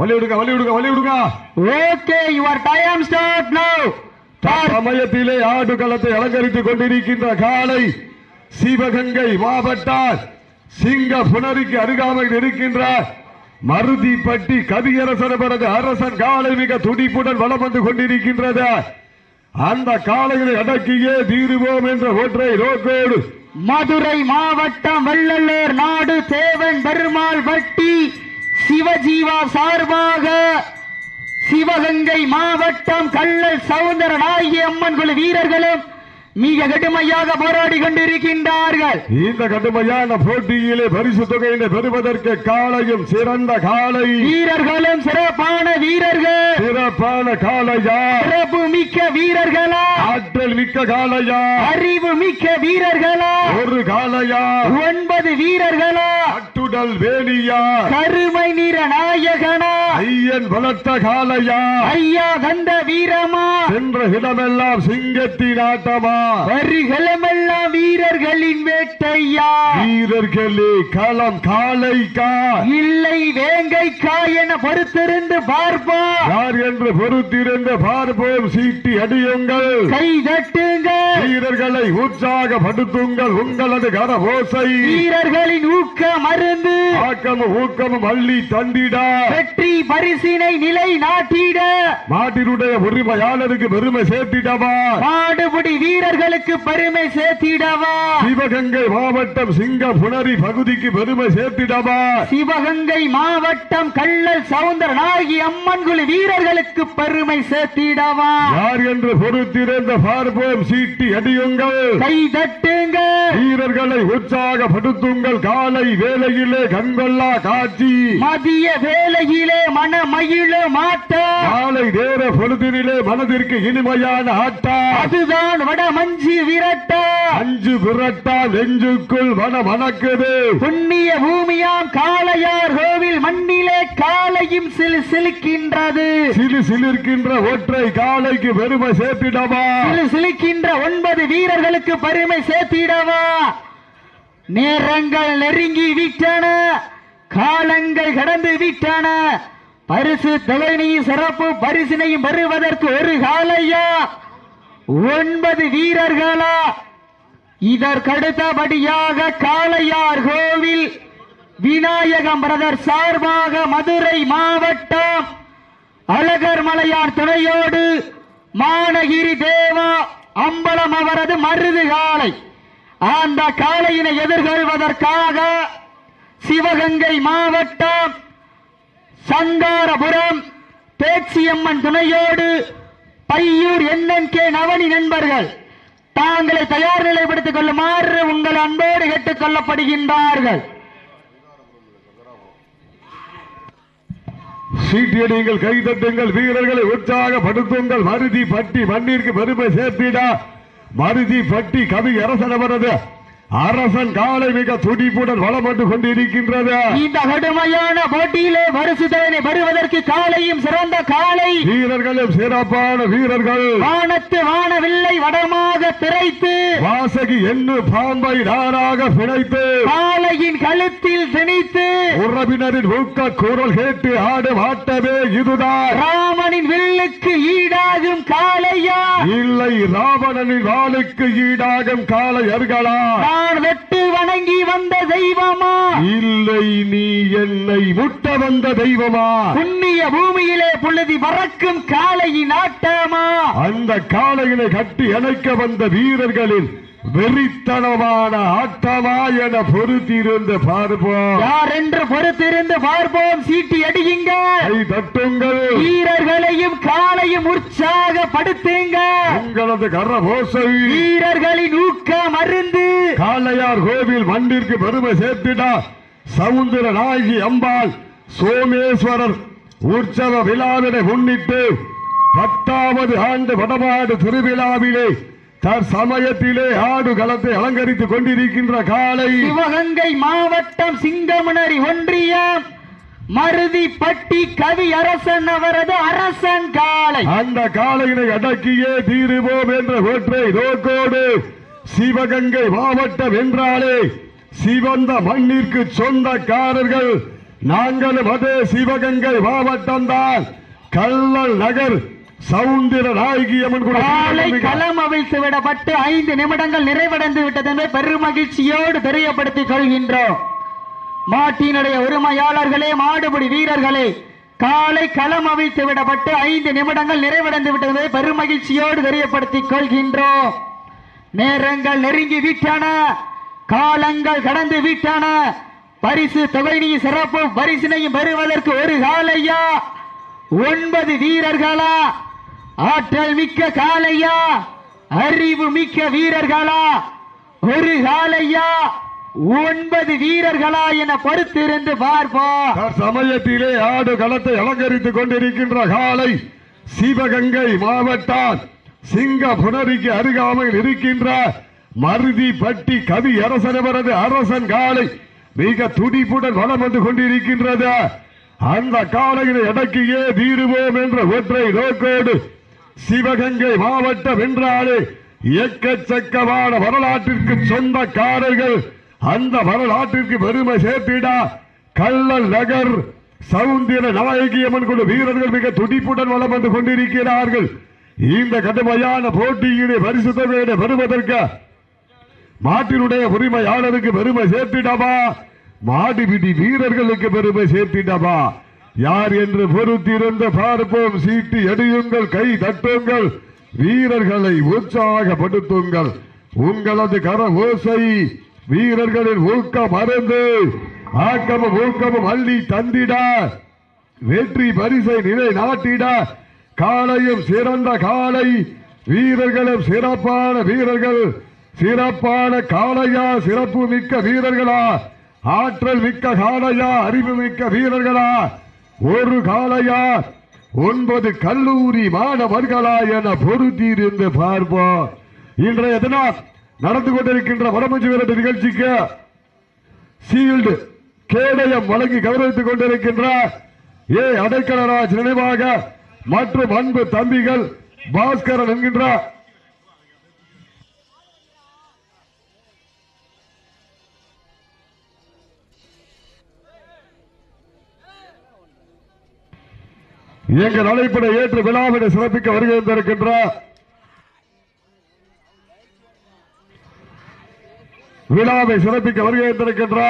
வழி விடுங்க வழி விடுங்க வழி விடுங்க ஓகே யுவர் டைம் ஸ்டார்ட் நவ சமயத்திலே ஆடுகளத்தை அலங்கரித்துக் கொண்டிருக்கின்ற காலை சிவகங்கை மாவட்டார் சிங்க புனரிக்கு அருகாமையில் இருக்கின்ற மருதிப்பட்டி கவியரசனவரது அரசன் காலை மிக துடிப்புடன் வலம் வந்து கொண்டிருக்கின்றது. அந்த காலைகளை அடக்கியே தீருவோம் என்ற ஒற்றை நோக்கோடு மதுரை மாவட்டம் வெள்ளலூர் நாடு தேவன் பெருமாள் வட்டி. சிவஜீவா சார்பாக சிவகங்கை மாவட்டம் கள்ளல் சவுந்தர நாயகி அம்மன் குழு வீரர்களும் மிக கடுமையாக போராடி கொண்டிருக்கின்றார்கள். இந்த கடுமையான போட்டியிலே பரிசு தொகையினை பெறுவதற்கு காலையும் சிறந்த காலை. வீரர்களும் சிறப்பான வீரர்கள். சிறப்பான காளையா சிறப்பு மிக்க வீரர்களா? ஆற்றல் மிக்க காளையா அறிவு மிக்க வீரர்களா? ஒரு காளையா ஒன்பது வீரர்களா? அட்டுடல் வேலியா? கருமை நிற நாயகனா? ஐயன் வளர்த்த காளையா ஐயா தந்த வீரமா? சென்ற இடமெல்லாம் சிங்கத்தின் ஆட்டமா? வரிகளமெல்லாம் வீரர்கள் வேட்டையா வீரர்களே களம் காளைக்கா இல்லை வேங்கைக்கா என பொறுத்திருந்து பார்ப்பா. யார் என்று பொறுத்திருந்து பார்ப்போம் சீட்டி அடியுங்கள். கை தட்டுங்க வீரர்களை உற்சாகப்படுத்துங்கள் உங்களது கரபோசை வீரர்களின் ஊக்க மருந்து. ஆக்கமும் ஊக்கமும் அள்ளி தந்திடா. வெற்றி பரிசினை நிலை நாட்டிட. நாட்டினுடைய உரிமையாளருக்கு பெருமை சேர்த்திடவா? மாடுபிடி வீரர்களுக்கு பெருமை சேர்த்திடவா? சிவகங்கை மாவட்டம் சிங்க புனரி பகுதிக்கு பெருமை சேர்த்திடவா? சிவகங்கை மாவட்டம் கள்ளல் சவுந்தர நாயகி அம்மன் குழு வீரர்களுக்கு பெருமை சேர்த்திடவா? யார் என்று பொறுத்திருந்த பார்ப்போம் சீட்டி அடியுங்கள். கை தட்டுங்க வீரர்களை உற்சாகப்படுத்துங்கள் காலை வேலையிலே கண்கொள்ளா காட்சி. மதிய வேளையிலே மன மகிழ மாட்டா. காலை நேர பொழுதினிலே மனதிற்கு இனிமையான ஆட்டா. அதுதான் வட மஞ்சி விரட்டா. அஞ்சு விரட்டா நெஞ்சுக்குள் மன மணக்குது புண்ணிய பூமியாம் காளையார் கோவில் மண்ணிலே காலையும் சிலு சிலுக்கின்றது. சிலு சிலிர்க்கின்ற ஒற்றை காலைக்கு பெருமை சேர்த்திடவா? சிலு சிலுக்கின்ற ஒன்பது வீரர்களுக்கு பெருமை சேர்த்திடவா? நேரங்கள் நெருங்கி விட்டன காலங்கள் கடந்து விட்டன. பரிசு தொகையினையும் சிறப்பு பரிசினையும் பெறுவதற்கு ஒரு காலையா ஒன்பது வீரர்களா? இதற்கடுத்தபடியாக காளையார் கோவில் விநாயகம் பிரதர் சார்பாக மதுரை மாவட்டம் அழகர் மலையார் துணையோடு மானகிரி தேவா அம்பலம் அவரது மருது காளை. அந்த காளையினை எதிர்கொள்வதற்காக சிவகங்கை மாவட்டம் சங்காரபுரம் பேச்சியம்மன் துணையோடு பையூர் என்என்கே நவனி நண்பர்கள் தாங்களை தயார் நிலைப்படுத்திக் கொள்ளுமாறு உங்கள் அன்போடு கேட்டுக் கொள்ளப்படுகின்றார்கள். சீட்டியடியுங்கள் கைதட்டுங்கள் வீரர்களை உற்சாகப்படுத்துங்கள். மருதி பட்டி மண்ணிற்கு பெருமை சேர்த்திடா. மருதி பட்டி கவி அரசனவரது. அரசன் காலை மிக துடிப்புடன் வளம் வந்து கொண்டிருக்கின்றது. இந்த கடுமையான போட்டியிலே பரிசுதனை பெறுவதற்கு காலையும் சிறந்த காலை. வீரர்களும் சிறப்பான வீரர்கள். வானத்து வானவில்லை வடமாக திரைத்து. வாசகி எண்ணு பாம்பை நாராக பிணைத்து. காளையின் கழுத்தில் திணித்து. உறவினரின் ஊக்க குரல் கேட்டு ஆடும் ஆட்டமே இதுதான். ராமனின் வில்லுக்கு ஈடாகும் காளையா? இல்லை ராவணனின் வாளுக்கு ஈடாகும் காளையர்களா? நான் வெட்டு வணங்கி வந்த தெய்வமா? இல்லை நீ என்னை முட்ட வந்த தெய்வமா? புண்ணிய பூமியிலே புழுதி பறக்கும் காளையின் ஆட்டமா? அந்த காளையினை கட்டி அணைக்க வந்த வீரர்களின் வெறித்தனமான ஆட்டமா என பொறுத்திருந்து பார்ப்போம். யார் என்று பொறுத்திருந்து பார்ப்போம்? சீட்டி அடியுங்க தட்டுங்கள். வீரர்களையும் காளையும் உற்சாகப்படுத்துங்க உங்களது கரபோசை வீரர்களின் ஊக்க மருந்து காளையார் கோவில் மண்ணிற்கு பெருமை சேர்த்திடா சவுந்தர நாயகி அம்பாள் சோமேஸ்வரர் உற்சவ விழாவினை முன்னிட்டு பத்தாவது ஆண்டு வடமாடு திருவிழாவிலே தற்சமயத்திலே ஆடு களத்தை அலங்கரித்துக் கொண்டிருக்கின்ற காலை சிவகங்கை மாவட்டம் சிங்கமனரி ஒன்றியம் மருதிப்பட்டி கவி அரசன் அவரது அரசன் காளை. அந்த காளையினை அடக்கியே தீருவோம் என்ற ஒற்றை நோக்கோடு சிவகங்கை மாவட்டம் என்றாலே சிவந்த மண்ணிற்கு சொந்தக்காரர்கள். நாங்களும் அதே சிவகங்கை மாவட்டம் தான் கல்லல் நகர் சவுந்திர நாயகியம்மன் காலை களம் அவிழ்த்து விடப்பட்டு ஐந்து நிமிடங்கள் நிறைவடைந்து விட்டது என்பதை பெருமகிழ்ச்சியோடு தெரியப்படுத்திக் கொள்கின்றோம். மாட்டினுடைய உரிமையாளர்களே மாடுபிடி வீரர்களே காலை களம் அவிழ்த்து விடப்பட்டு ஐந்து நிமிடங்கள் நிறைவடைந்து விட்டது பெருமகிழ்ச்சியோடு தெரியப்படுத்திக் கொள்கின்றோம். நேரங்கள் நெருங்கி விட்டன காலங்கள் கடந்து விட்டன பரிசு தொகையினையும் சிறப்பு பரிசினையும் பெறுவதற்கு ஒரு காலையா? ஒன்பது வீரர்களா? ஆற்றல் மிக்க காலையா அறிவு மிக்க வீரர்களா? ஒரு காலையா ஒன்பது வீரர்களா என பொறுத்திருந்து பார்ப்போம். சமயத்திலே ஆடு களத்தை அலங்கரித்துக் கொண்டிருக்கின்ற காலை சிவகங்கை மாவட்டம் சிங்க புனரிக்கு அருகாமையில் இருக்கின்ற மருதி பட்டி கவி அரசனவரது அரசன் காலை மிக துடிப்புடன் வளம் வந்து கொண்டிருக்கின்றது. அந்த காலையில் இடக்கியே தீருவோம் என்ற ஒற்றை நோக்கோடு சிவகங்கை மாவட்டம் என்றாலே எக்கச்சக்கமான வரலாற்றிற்கு சொந்தக்காரர்கள் அந்த வரலாற்றிற்கு பெருமை சேர்த்திடா. கள்ளல் நகர் சவுந்திர நாயகியம்மன் குழு வீரர்கள் மிக துடிப்புடன் வளம் வந்து கொண்டிருக்கிறார்கள். இந்த கடுமையான போட்டியினை பரிசு தொகையினை பெறுவதற்கு மாட்டினுடைய உரிமையாளருக்கு பெருமை சேர்த்திடவா? மாடுபிடி வீரர்களுக்கு பெருமை சேர்த்திடவா? யார் என்று பொறுத்திருந்த பார்ப்போம். சீட்டு எடியுங்கள் கை தட்டுங்கள். வீரர்களை உற்சாகப்படுத்துங்கள். உங்களது கர ஓசை வீரர்களின் ஊக்கம் மறந்து ஆக்கமும் ஊக்கமும் அள்ளி தந்திட வெற்றி பரிசை நிலை நாட்டிட காலையும் சிறந்த காலை வீரர்களும் சிறப்பான வீரர்கள். சிறப்பான காளையா சிறப்பு மிக்க வீரர்களா? ஆற்றல் மிக்க காளையா அறிவு மிக்க வீரர்களா? ஒரு காலையார் ஒன்பது கல்லூரி மாணவர்களா என பொருத்தியிருந்து பார்ப்போம். இன்றைய தினம் நடந்து கொண்டிருக்கின்ற வடமஞ்சு விரட்டு நிகழ்ச்சிக்கு சீல்டு கேடயம் வழங்கி கௌரவித்துக் கொண்டிருக்கின்ற ஏ. அடைக்கலராஜ் நினைவாக மற்றும் அன்பு தம்பிகள் பாஸ்கரன் என்கின்ற எங்கள் அழைப்பினை ஏற்று விழாவினை சிறப்பிக்க வருகை தந்திருக்கின்ற விழாவை சிறப்பிக்க வருகை தந்திருக்கின்ற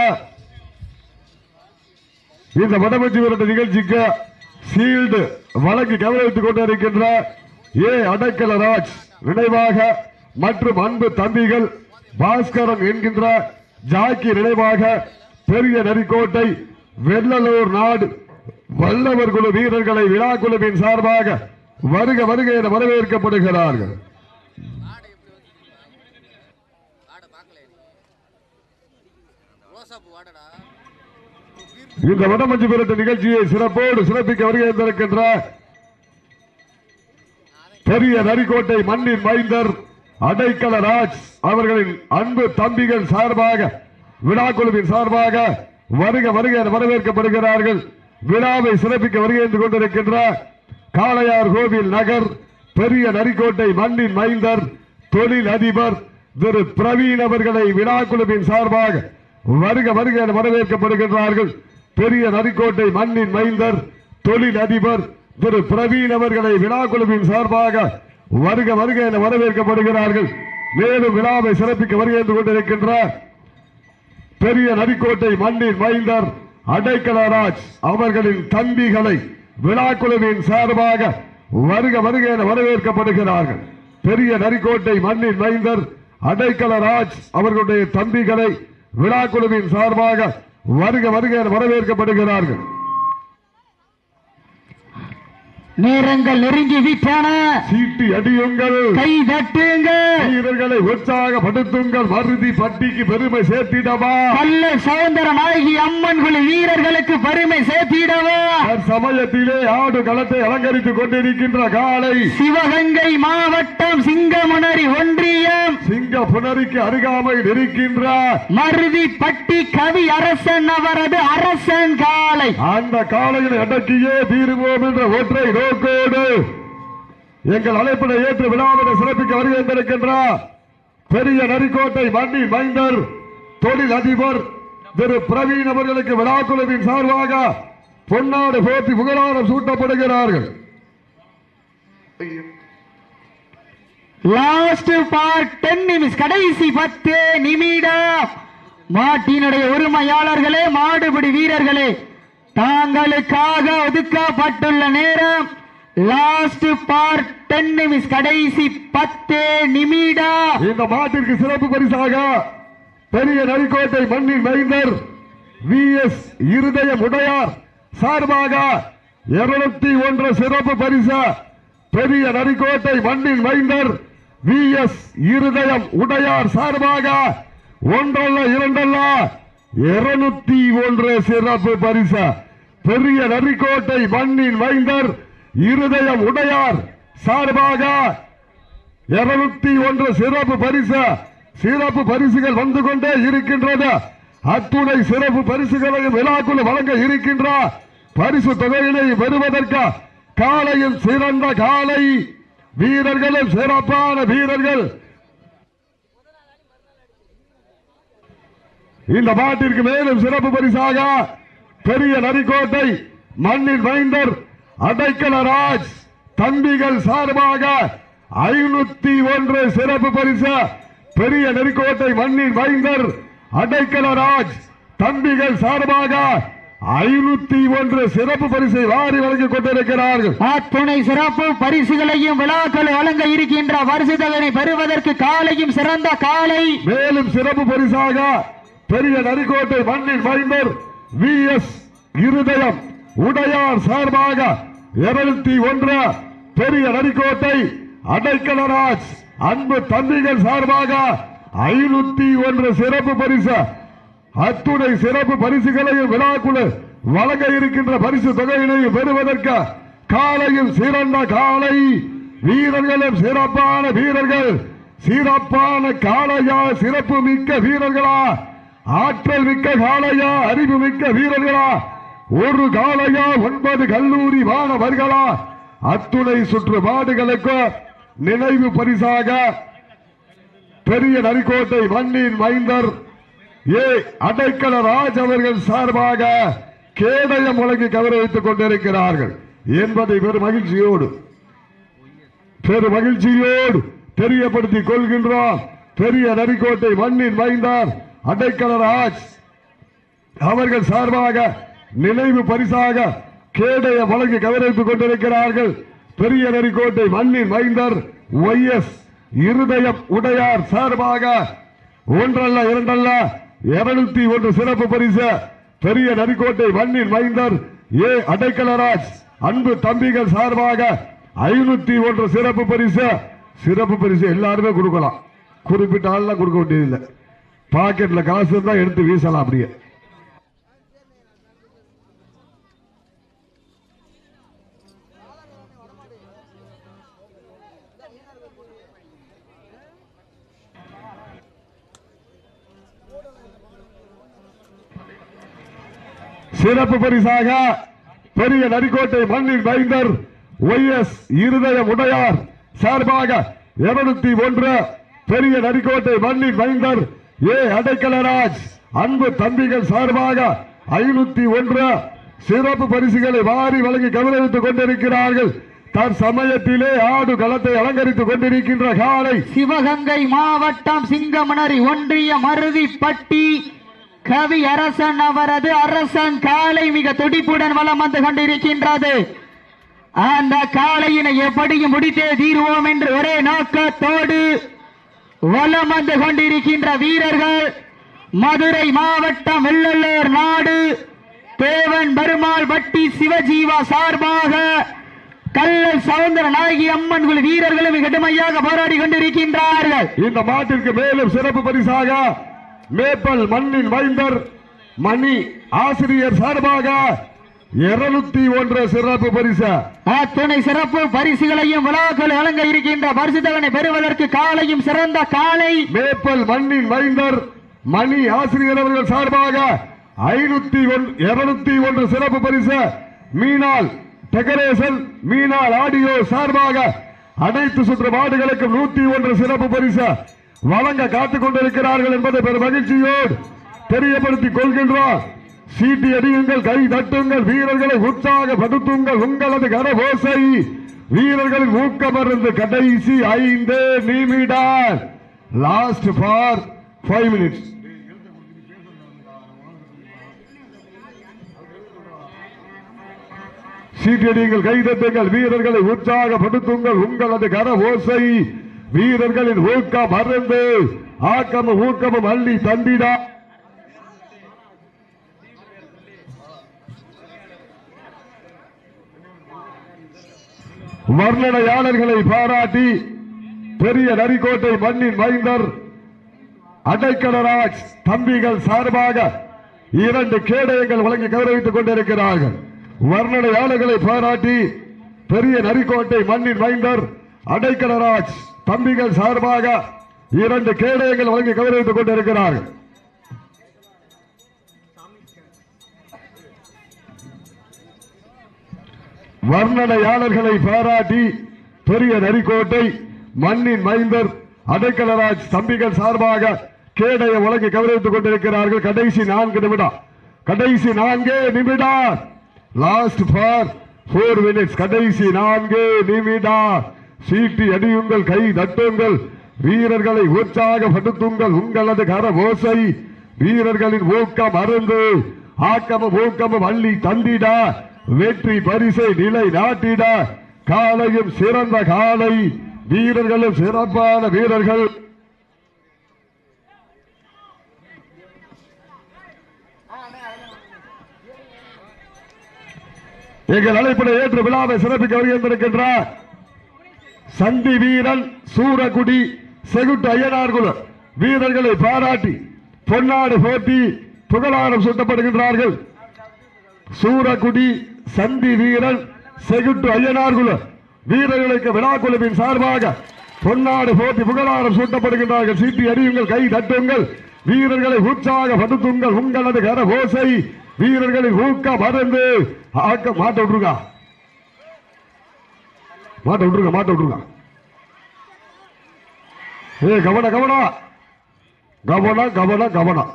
இந்த வடமஞ்சி விரட்ட நிகழ்ச்சிக்கு சீல்டு வழங்கி கௌரவித்துக் கொண்டிருக்கின்ற ஏ. அடைக்கலராஜ் நினைவாக மற்றும் அன்பு தம்பிகள் பாஸ்கரன் என்கின்ற ஜாக்கி நினைவாக பெரிய நரிக்கோட்டை வெள்ளலூர் நாடு வல்லவர் குழு வீரர்களை விழா குழுவின் சார்பாக வருக வருக என வரவேற்கப்படுகிறார்கள். இந்த வடமஞ்சு விரட்டு நிகழ்ச்சியை சிறப்போடு சிறப்பிக்க வருகின்ற பெரிய நரிக்கோட்டை மண்ணின் மைந்தர் அடைக்கல ராஜ் அவர்களின் அன்பு தம்பிகள் சார்பாக விழா குழுவின் சார்பாக வருக வருக என வரவேற்கப்படுகிறார்கள். விழாவை சிறப்பிக்க வருகை கொண்டிருக்கின்ற காளையார் கோவில் நகர் பெரிய நரிக்கோட்டை மண்ணின் மைந்தர் தொழில் அதிபர் திரு பிரவீன் அவர்களை விழா குழுவின் சார்பாக வருக வருக என வரவேற்கப்படுகின்றார்கள். பெரிய நரிக்கோட்டை மண்ணின் மைந்தர் தொழில் அதிபர் திரு பிரவீன் அவர்களை விழா குழுவின் சார்பாக வருக வருக என வரவேற்கப்படுகிறார்கள். மேலும் விழாவை சிறப்பிக்க வருகை கொண்டிருக்கின்ற பெரிய நரிக்கோட்டை மண்ணின் மைந்தர் அடைக்கலராஜ் அவர்களின் தம்பிகளை விழாக்குழுவின் சார்பாக வருக வருக என வரவேற்கப்படுகிறார்கள். பெரிய நரிக்கோட்டை மண்ணின் மைந்தர் அடைக்கலராஜ் அவர்களுடைய தம்பிகளை விழாக்குழுவின் சார்பாக வருக வருக என வரவேற்கப்படுகிறார்கள். நேரங்கள் நெருங்கி விட்டன சீட்டு அடியுங்கள். கை தட்டுங்கள். வீரர்களை உற்சாகப்படுத்துங்கள். மருதி பட்டிக்கு பெருமை சேர்த்திடவா? கல்ல சவுந்தர நாயகி அம்மன் குழு வீரர்களுக்கு பெருமை சேர்த்திடவா? சமயத்திலே ஆடு களத்தை அலங்கரித்துக் கொண்டிருக்கின்ற காலை சிவகங்கை மாவட்டம் சிங்கமுனரி ஒன்றியம். சிங்க புனரிக்கு அருகாமையில் இருக்கின்ற மருதி பட்டி கவி அரசன் அவரது அரசன் காலை அந்த காலையில் அடக்கியே தீருவோம் என்ற ஒற்றை நோக்கோடு எங்கள் அழைப்பினை ஏற்று விழாவினை சிறப்பிக்க வருகின்றிருக்கின்ற பெரிய நரிக்கோட்டை வண்டி மைந்தர் தொழில் அதிபர் திரு பிரவீன் அவர்களுக்கு விழாக்குழுவின் சார்பாக பொன்னாடு போட்டி புகழாரம் சூட்டப்படுகிறார்கள். லாஸ்ட் பார்ட் டென் நிமிஷம் கடைசி பத்து நிமிடம். மாட்டினுடைய உரிமையாளர்களே மாடுபிடி வீரர்களே தாங்களுக்காக ஒதுக்கப்பட்டுள்ள நேரம். லாஸ்ட் பார் டென் நிமிஷம் கடைசி பத்து நிமிடம். இந்த மாட்டிற்கு சிறப்பு பரிசாக பெரிய நரிக்கோட்டை மண்ணின் மைந்தர் வி எஸ் இருதயம் உடையார் சார்பாக இருநூத்தி ஒன்று சிறப்பு பரிசு பெரிய நரிக்கோட்டை மண்ணின் மைந்தர் வி எஸ் இருதயம் உடையார் சார்பாக ஒன்றல்ல இரண்டல்ல இருநூத்தி ஒன்று சிறப்பு பரிசு பெரிய நரிக்கோட்டை மண்ணின் மைந்தர் இருதயம் உடையார் சார்பாக இருநூத்தி ஒன்று சிறப்பு பரிசு சிறப்பு பரிசுகள் வந்து கொண்டே இருக்கின்றது. அத்துணை சிறப்பு பரிசுகளையும் விழாக்குள் வழங்க இருக்கின்ற பரிசு தொகையினை பெறுவதற்கு காலையில் சிறந்த காலை. வீரர்களும் சிறப்பான வீரர்கள். இந்த பாட்டிற்கு மேலும் சிறப்பு பரிசாக பெரிய நரிக்கோட்டை மண்ணின் மைந்தர் அடைக்கலராஜ் தம்பிகள் சார்பாக ஐநூத்தி ஒன்று சிறப்பு பரிசு பெரிய நெறிக்கோட்டை மண்ணின் மைந்தர் அடைக்கலராஜ் தம்பிகள் சார்பாக ஐநூத்தி ஒன்று சிறப்பு பரிசை வாரி வழங்கிக் கொண்டிருக்கிறார்கள். அத்துணை சிறப்பு பரிசுகளையும் விழாக்கள் வழங்க இருக்கின்ற வருஷத்தவனை பெறுவதற்கு காலையும் சிறந்த காலை. மேலும் சிறப்பு பரிசாக பெரிய நரிக்கோட்டை மண்ணின் மைந்தர் வி எஸ் இருதயம் உடையார் சார்பாக இருபத்தி ஒன்று பெரிய நரிக்கோட்டை அடைக்கலராஜ் அன்பு தம்பிகள் சார்பாக ஐநூத்தி ஒன்று சிறப்பு பரிசு அத்துணை சிறப்பு பரிசுகளையும் விழாக்குழு வழங்க இருக்கின்ற பரிசு தொகையினையும் பெறுவதற்கு காலையும் சிறந்த காலை வீரர்களும் சிறப்பான வீரர்கள் சிறப்பான காளையா சிறப்பு மிக்க வீரர்களா ஆற்றல் மிக்க காளையா அறிவு மிக்க வீரர்களா ஒரு காலையா ஒன்பது கல்லூரி மாணவர்களா? அத்துணை சுற்றுப்பாடுகளுக்கு நினைவு பரிசாக பெரிய நரிக்கோட்டை மண்ணின் மைந்தர் ஏ. அடைக்கல ராஜ் அவர்கள் சார்பாக கேடயம் முழங்கி கௌரவித்துக் கொண்டிருக்கிறார்கள் என்பதை பெரும் மகிழ்ச்சியோடு பெரும் மகிழ்ச்சியோடு தெரியப்படுத்திக் கொள்கின்றோம். பெரிய நரிக்கோட்டை மண்ணின் மைந்தார் அடைக்கல ராஜ் அவர்கள் சார்பாக நினைவு பரிசாக கேடைய வழங்கி கௌரவித்துக் கொண்டிருக்கிறார்கள். பெரிய நெறிக்கோட்டை மண்ணின் மைந்தர் ஒய் எஸ் இருதயம் உடையார் சார்பாக ஒன்றல்ல இரண்டல்ல இருநூத்தி ஒன்று சிறப்பு பரிசு பெரிய நரிக்கோட்டை மண்ணின் மைந்தர் ஏ. அடைக்கலராஜ் அன்பு தம்பிகள் சார்பாக ஐநூத்தி ஒன்று சிறப்பு பரிசு. சிறப்பு பரிசு எல்லாருமே கொடுக்கலாம். குறிப்பிட்ட ஆள்லாம் கொடுக்க வேண்டியதில்லை. பாக்கெட்ல காசு இருந்தால் எடுத்து வீசலாம் அப்படியே. சிறப்பு பரிசாக பெரிய நரிக்கோட்டை மண்ணின் பைந்தர் ஒய் எஸ் இருதய உடையார் சார்பாக இருநூத்தி ஒன்று பெரிய நரிக்கோட்டை மண்ணின் பைந்தர் ஏ. அடைக்கலராஜ். அன்பு தம்பிகள் சார்பாக ஐநூத்தி ஒன்று சிறப்பு பரிசுகளை வாரி வழங்கி கௌரவித்துக் கொண்டிருக்கிறார்கள். தன் சமயத்திலே ஆடு களத்தை அலங்கரித்துக் கொண்டிருக்கின்ற காலை சிவகங்கை மாவட்டம் சிங்கமணரி ஒன்றிய மருதிப்பட்டி கவி அரசன் அவரது அரசன் காலை மிக துடிப்புடன் வலம் வந்து கொண்டிருக்கின்றது. அந்த காளையினை எப்படியும் முடித்தே தீர்வோம் என்று ஒரே நோக்கத்தோடு வலம் வந்து கொண்டிருக்கின்ற வீரர்கள் மதுரை மாவட்டம் வெள்ளலூர் நாடு தேவன் பெருமாள் பட்டி சிவஜீவா சார்பாக கல்லல் சவுந்தர நாயகி அம்மன் குழு வீரர்களும் மிக கடுமையாக போராடி கொண்டிருக்கின்றார்கள். இந்த மாட்டிற்கு மேலும் சிறப்பு பரிசாக மேப்பல் மண்ணின் மைந்தர் மணி ஆசிரியர் சார்பாக இருநூத்தி ஒன்று சிறப்பு பரிசு. அத்துணை சிறப்பு பரிசுகளையும் விழாக்கள் வழங்க இருக்கின்ற பரிசுத்தவனை பெறுவதற்கு காலையும் சிறந்த காலை. மேப்பல் மண்ணின் மைந்தர் மணி ஆசிரியர் அவர்கள் சார்பாக ஐநூத்தி இருநூத்தி ஒன்று சிறப்பு பரிசு. மீனால் டெக்கரேஷன் மீனால் ஆடியோ சார்பாக அனைத்து சுற்று மாடுகளுக்கும் நூத்தி ஒன்று சிறப்பு பரிசு. வழங்க காத்துக் கொண்டிருக்கிறார்கள் என்பதை பெரும் மகிழ்ச்சியோடு தெரியப்படுத்திக் கொள்கின்றோம் சீட்டி அடியுங்கள் கை தட்டுங்கள் வீரர்களை உற்சாகப்படுத்துங்கள். உங்களது கரபோசை வீரர்களின் ஊக்கமருந்து கடைசி ஐந்து நிமிடம். லாஸ்ட் ஃபார் ஃபைவ் மினிட்ஸ் சீட்டடியுங்கள் கைதட்டுங்கள் வீரர்களை உற்சாகப்படுத்துங்கள். உங்களது கர ஓசை வீரர்களின் ஊக்கம் மறந்து ஆக்கமும் ஊக்கமும் அள்ளி தந்திடா. வர்ணனையாளர்களை பாராட்டி பெரிய நரிக்கோட்டை மண்ணின் மைந்தர் அடைக்கலராஜ் தம்பிகள் சார்பாக இரண்டு கேடயங்கள் வழங்கி கௌரவித்துக் கொண்டிருக்கிறார்கள். வர்ணனையாளர்களை பாராட்டி பெரிய நரிக்கோட்டை மண்ணின் மைந்தர் அடைக்கலராஜ் தம்பிகள் சார்பாக இரண்டு கேடயங்கள் வழங்கி கௌரவித்துக் கொண்டிருக்கிறார்கள். வர்ணனையாளர்களை பாராட்டி பெரிய நரிக்கோட்டை மண்ணின் மைந்தர் அடைக்கலராஜ் தம்பிகள் சார்பாக கேடைய வழங்கி கௌரவித்துக் கொண்டிருக்கிறார்கள். கடைசி நான்கு நிமிடம். கடைசி நான்கு நிமிடம். லாஸ்ட் ஃபார் போர் மினிட்ஸ் கடைசி நான்கு நிமிடம். சீட்டி அடியுங்கள் கை தட்டுங்கள். வீரர்களை உற்சாகப்படுத்துங்கள். உங்களது கர ஓசை வீரர்களின் ஊக்கம் அருந்து ஆக்கமும் ஊக்கமும் அள்ளி தந்திட வெற்றி பரிசை நிலை நாட்டிட. காலையும் சிறந்த காலை வீரர்களும் சிறப்பான வீரர்கள். எங்கள் அழைப்படை ஏற்று விழாவை சிறப்பிக்க வருகின்றிருக்கின்றார் சந்தி வீரன் சூரகுடி செகுட்டு ஐயனார் குழு வீரர்களை பாராட்டி பொன்னாடு போட்டி புகழாரம் சுட்டப்படுகின்றார்கள். சூரகுடி சந்தி வீரன் செகுட்டு அய்யனார் குழு வீரர்களுக்கு விழாக்குழுவின் சார்பாக பொன்னாடு போட்டி புகழாரம் சூட்டப்படுகின்றார்கள். சீட்டி அறியுங்கள் கை தட்டுங்கள். வீரர்களை உற்சாகப்படுத்துங்கள் உங்களது கர ஓசை வீரர்களின் ஊக்க மறந்து ஆக்க மாட்ட விட்டுருங்க மாட்ட விட்டுருங்க மாட்ட விட்டுருங்க. ஏ கவன கவன. கவன கவன கவனம்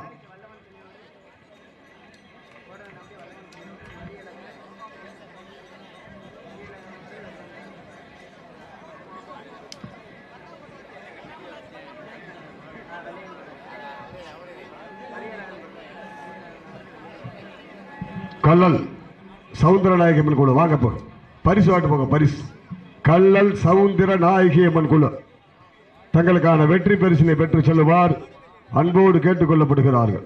கல்லல் சவுந்தரநாயகம் கூட வாங்க போ. பரிசு வாட்டு போங்க பரிசு. கள்ளல் சவுந்தர நாயகி அம்மன் குழு. தங்களுக்கான வெற்றி பரிசினை பெற்று செல்வார் அன்போடு கேட்டுக்கொள்ளப்படுகிறார்கள்